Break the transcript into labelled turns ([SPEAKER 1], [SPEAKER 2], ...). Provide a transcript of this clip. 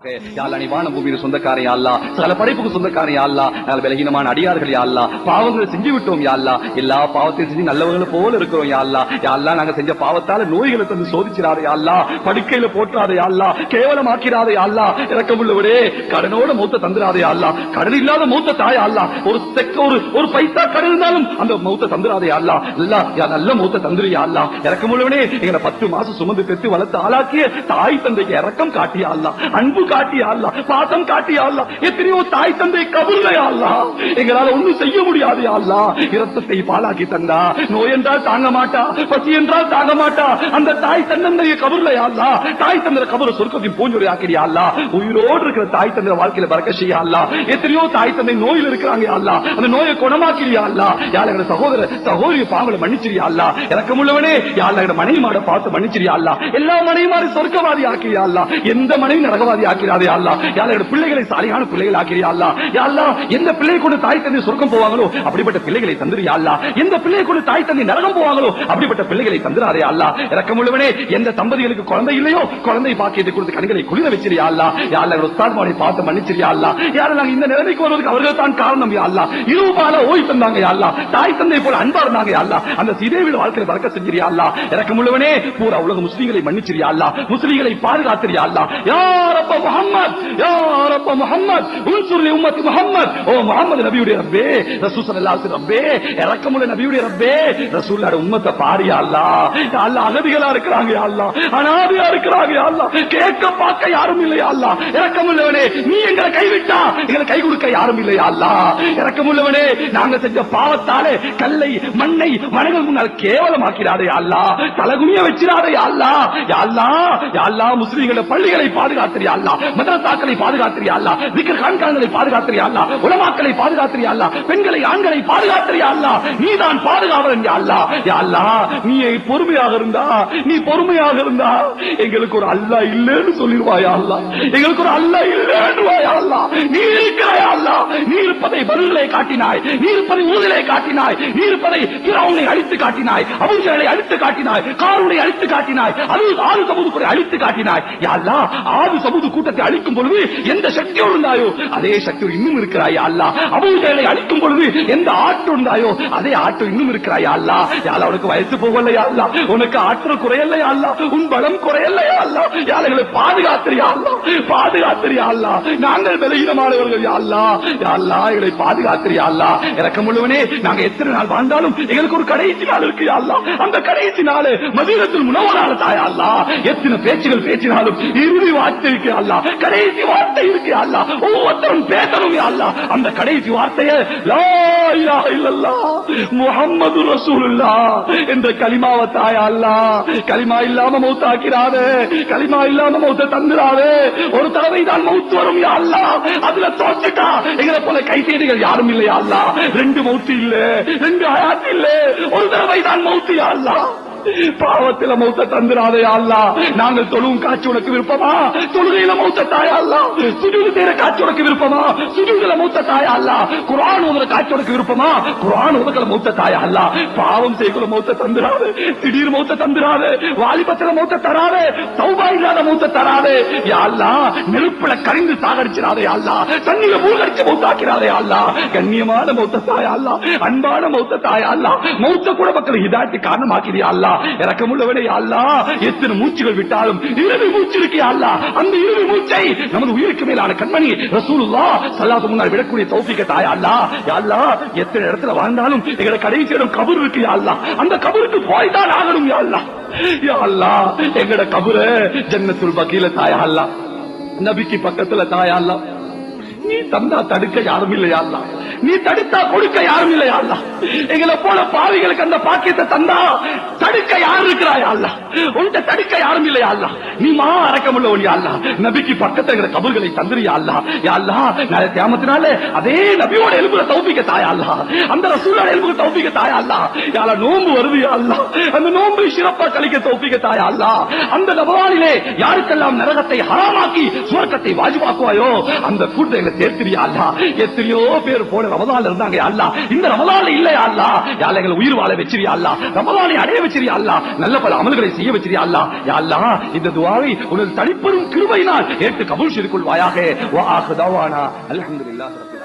[SPEAKER 1] யாழ்லா நீ வான பூமியின் சொந்தக்காரன் யாழ்லா படைப்புக்கு சொந்தக்காரன் யாழ்லா விலகினமான அடியார்கள் யாழ்லா பாவங்களை செஞ்சு விட்டோம் யாழ்லா எல்லா பாவத்தையும் செஞ்சு நல்லவங்களை போல இருக்கிறோம் யாழ்லா யாழ்லா நாங்க செஞ்ச பாவத்தால நோய்களை தந்து சோதிச்சிடாத யாழ்லா படுக்கையில யாழ்லா யாழ்லா இறக்கமுள்ளவரே கடனோட மூத்த தந்துராத யாழ்லா கடன் இல்லாத மூத்த தாய் ஒரு செக்க ஒரு ஒரு பைசா கடன் இருந்தாலும் அந்த மூத்த தந்துராத யாழ்லா நல்ல மூத்த தந்துரு யாழ்லா இறக்கமுள்ளவனே எங்களை பத்து மாசம் சுமந்து பெற்று வளர்த்து ஆளாக்கிய தாய் தந்தைக்கு இறக்கம் காட்டியா அன்பு காட்டியா அல்லா பாசம் காட்டியா அல்லா எத்தனையோ தாய் தந்தை கபுர்லையா அல்லா எங்களால ஒண்ணும் செய்ய முடியாது யா அல்லா இரத்தத்தை பாலாக்கி தந்தா. நோய் என்றால் தாங்க மாட்டா. பசி என்றால் தாங்க மாட்டா. அந்த தாய் தந்தைய கபுர்லையா அல்லா தாய் தந்திர கபுல சொர்க்கத்தின் பூஞ்சுரை ஆக்கிறியா அல்லா உயிரோடு இருக்கிற தாய் தந்திர வாழ்க்கையில பறக்க செய்யா அல்லா எத்தனையோ தாய் தந்தை நோயில் இருக்கிறாங்க யா அல்லா அந்த நோயை குணமாக்கிறியா அல்லா யார் எங்க சகோதர சகோதரி பாவங்களை மன்னிச்சிரியா அல்லா இறக்கமுள்ளவனே யார் எங்க மனைவி மாட பார்த்து மன்னிச்சிரியா அல்லா எல்லா மனைவி மாறி சொர்க்கவாதி ஆக்கிறியா அல்லா எந்த மனைவி நரகவாதி ஆக்கிறாதே அல்லா யாழ் பிள்ளைகளை சாலியான பிள்ளைகள் ஆக்கிறியா அல்லா யாரா எந்த பிள்ளை கொண்டு தாய் தந்தை சொர்க்கம் போவாங்களோ அப்படிப்பட்ட பிள்ளைகளை தந்துறியா அல்லா எந்த பிள்ளை கொண்டு தாய் தந்தை நரகம் போவாங்களோ அப்படிப்பட்ட பிள்ளைகளை தந்துராதே அல்லா இறக்கமுள்ளவனே எந்த தம்பதிகளுக்கு குழந்தை இல்லையோ குழந்தை பாக்கியத்தை கொடுத்து கண்களை குளிர வச்சிரியா அல்லா யாழ்ல உஸ்தாத்மானை பார்த்து மன்னிச்சிரியா அல்லா யார நாங்க இந்த நிலைமைக்கு வருவதற்கு அவர்கள் தான் காரணம் அல்லா இருபால ஓய் தந்தாங்க அல்லா தாய் தந்தை போல அன்பா இருந்தாங்க அல்லா அந்த சிதேவிட வாழ்க்கையை பறக்க செஞ்சிரியா அல்லா இறக்கமுள்ளவனே பூரா உலக முஸ்லீம்களை மன்னிச்சிரியா அல்லா முஸ்லீம்களை பாதுகாத்திரியா அல்லா யாரப்ப ரப்ப யா ரப்ப முஹம்மத். உன்சுர் உம்மத்தி ஓ முகம்மது நபியுடைய ரப்பே ரசூல் ஸல்லல்லாஹு அலைஹி ரப்பே இறக்கமுள்ள நபியுடைய ரப்பே. ரசூலோட உம்மத்தை பாரியா அல்லா யா அல்லா அகதிகளா இருக்கிறாங்க யா அல்லா அனாதையா இருக்கிறாங்க யா கேட்க பார்க்க யாரும் இல்லையா அல்லா இறக்கமுள்ளவனே நீ எங்களை கைவிட்டா எங்களை கை கொடுக்க யாரும் இல்லையா அல்லா இறக்கமுள்ளவனே நாங்க செஞ்ச பாவத்தாலே கல்லை மண்ணை மனங்கள் முன்னால் கேவலமாக்கிறாதே அல்லா தலகுனிய வச்சிடாதே அல்லா அல்லா அல்லா முஸ்லீம்களை பள்ளிகளை பாதுகாத்திரியா அல்லா மதரசாக்களை பாதுகாத்திரியா அல்லா விக்கிர கான்கான்களை பாதுகாத்திரியா அல்லா உலமாக்களை பாதுகாத்திரியா அல்லா பெண்களை ஆண்களை பாதுகாத்திரியா அல்லா நீதான் பாதுகாவலன் யா அல்லா யா அல்லா நீ பொறுமையாக இருந்தா? நீ பொறுமையாக இருந்தா? எங்களுக்கு ஒரு அல்லா இல்லைன்னு சொல்லிடுவாயா அல்லா எங்களுக்கு ஒரு அல்லா இல்லைன்னு அல்லா நீ இருக்கிறாயா அல்லா நீ இருப்பதை பதில்களை காட்டினாய். நீ இருப்பதை ஊழலை காட்டினாய். நீ இருப்பதை திராவுனை அழித்து காட்டினாய். அபுஜலை அழித்து காட்டினாய். காரூனை அழித்து காட்டினாய். அது ஆறு சமூக அழித்து காட்டினாய். யா அல்லா ஆறு சமூக கூட்டம் கூட்டத்தை அழிக்கும் பொழுது எந்த சக்தியோடு இருந்தாயோ அதே சக்தியோடு இன்னும் இருக்கிறாய் அல்ல? அபுஜலை அழிக்கும் பொழுது எந்த ஆட்டு இருந்தாயோ அதே ஆட்டு இன்னும் இருக்கிறாய் அல்ல? யாழ் உனக்கு வயசு போகலையா அல்ல? உனக்கு ஆற்றல் குறையலையா அல்ல? உன் பலம் குறையலையா அல்ல? யாழைகளை பாதுகாத்திரியா அல்ல? பாதுகாத்திரியா அல்ல? நாங்கள் விலகினமானவர்கள் யாழ்லா யாழ்லா எங்களை பாதுகாத்திரியா அல்லா? இறக்கமுள்ளவனே நாங்க எத்தனை நாள் வாழ்ந்தாலும் எங்களுக்கு ஒரு கடைசி நாள் இருக்கு யாழ்லா அந்த கடைசி நாள் மதீனத்தில் நாள் தாயா அல்லா? எத்தனை பேச்சுகள் பேசினாலும் இறுதி வார்த்தை இருக்கு அல்லா? கடைசி வார்த்தை இருக்கு அல்லா ஒவ்வொருத்தரும் பேசணும் அல்லா அந்த கடைசி வார்த்தையை லா இலாஹ இல்லல்லாஹ் முஹம்மது ரசூலுல்லாஹ் என்ற கலிமாவை தாயா அல்லா கலிமா இல்லாம மௌத்தாக்கிறாதே கலிமா இல்லாம மௌத்த தந்துடாதே ஒரு தடவை தான் மௌத்து வரும் யா அல்லா அதுல தோத்துட்டா. எங்களை போல கைசேடிகள் யாரும் இல்லையா அல்லா ரெண்டு மௌத்து இல்ல ரெண்டு ஹயாத் இல்ல. ஒரு தடவை தான் மௌத்து அல்லா பாவத்தில் மௌத்த தந்துராதே அல்லா நாங்கள் தொழுவும் காட்சி உனக்கு விருப்பமா? தொழுகையில மௌத்த தாயா சுஜூது செய்யற காட்சி உனக்கு விருப்பமா? சுஜூதுல மூத்த தாயா அல்ல. குரான் ஓதுற காட்சி உனக்கு விருப்பமா? குரான் ஓதுக்கல மூத்த தாயா அல்ல. பாவம் செய்யக்குள்ள மூத்த தந்துராது திடீர் மூத்த தந்துராது வாலிபத்தில மூத்த தராது. சௌபா இல்லாத மூத்த தராது. யாழ்லா நெருப்புல கரிந்து சாகடிச்சிடாதே அல்லா. தண்ணியில மூழ்கடிச்சு மூத்தாக்கிறாதே அல்லா. கண்ணியமான மூத்த தாயா அல்லா. அன்பான மூத்த தாயா அல்லா. மூத்த கூட மக்கள் இதாட்டி காரணமாக்கிறியா அல்லா. இறக்கமுள்ளவனே அல்லா. எத்தனை மூச்சுகள் விட்டாலும் இறுதி மூச்சு இருக்கியா அல்லா. அந்த இறுதி மூச்சை நமது உயிருக்கு மேலான கண்மணி ரசூலுல்லா சல்லாத்து முன்னால் விடக்கூடிய தௌபிக்க தாயா அல்லா? அல்லா எத்தனை இடத்துல வாழ்ந்தாலும் எங்களை கடைசி இடம் கபர் இருக்கு யா அல்லா. அந்த கபருக்கு போய்தான் ஆகணும் யா அல்லா. யா அல்லா எங்கட கபரு ஜன்னத்துல் பக்கீல தாயா அல்லா. நபிக்கு பக்கத்துல தாயா அல்லா. நீ தந்தா தடுக்க யாரும் இல்லையா அல்லா. நீ தடுத்தா கொடுக்க யாரும் இல்லையா அல்ல எங்களை போல பாவிகளுக்கு அந்த பாக்கியத்தை தந்தா தடுக்க யார் இருக்கிறாயா அல்ல உன்கிட்ட தடுக்க யாரும் இல்லையா அல்ல நீ மா அடக்கமுள்ள ஒளியா அல்ல நபிக்கு பக்கத்துல இருக்கிற கபர்களை தந்துறியா அல்ல யா அல்லா நாளை தியாமத்தினாலே அதே நபியோட எலும்புல தௌபிக்க தாயா அல்ல அந்த ரசூலோட எலும்புல தௌபிக்க தாயா அல்ல யால நோம்பு வருது அல்ல அந்த நோம்பு சிறப்பா கழிக்க தௌபிக்க தாயா அல்ல அந்த நபவானிலே யாருக்கெல்லாம் நரகத்தை ஹராமாக்கி சுவர்க்கத்தை வாஜிபாக்குவாயோ அந்த கூட்டத்தை சேர்த்திரியா அல்ல எத்தனையோ பேர் போ போல ரமதான்ல இருந்தாங்க அல்லா. இந்த ரமதான்ல இல்ல அல்லா. அல்லாஹ் எங்களை உயிர் வாழ வச்சிரியா அல்லா. ரமதானை அடைய வச்சிரியா அல்லா. நல்ல பல அமல்களை செய்ய வச்சிரியா அல்லா. யாழ்லா இந்த துவாவை உனது தனிப்பெரும் கிருபையினால் ஏற்று கபூல் சிறுக்குள் வாயாக வா ஆகுதாவானா தவானா. ரப்பில்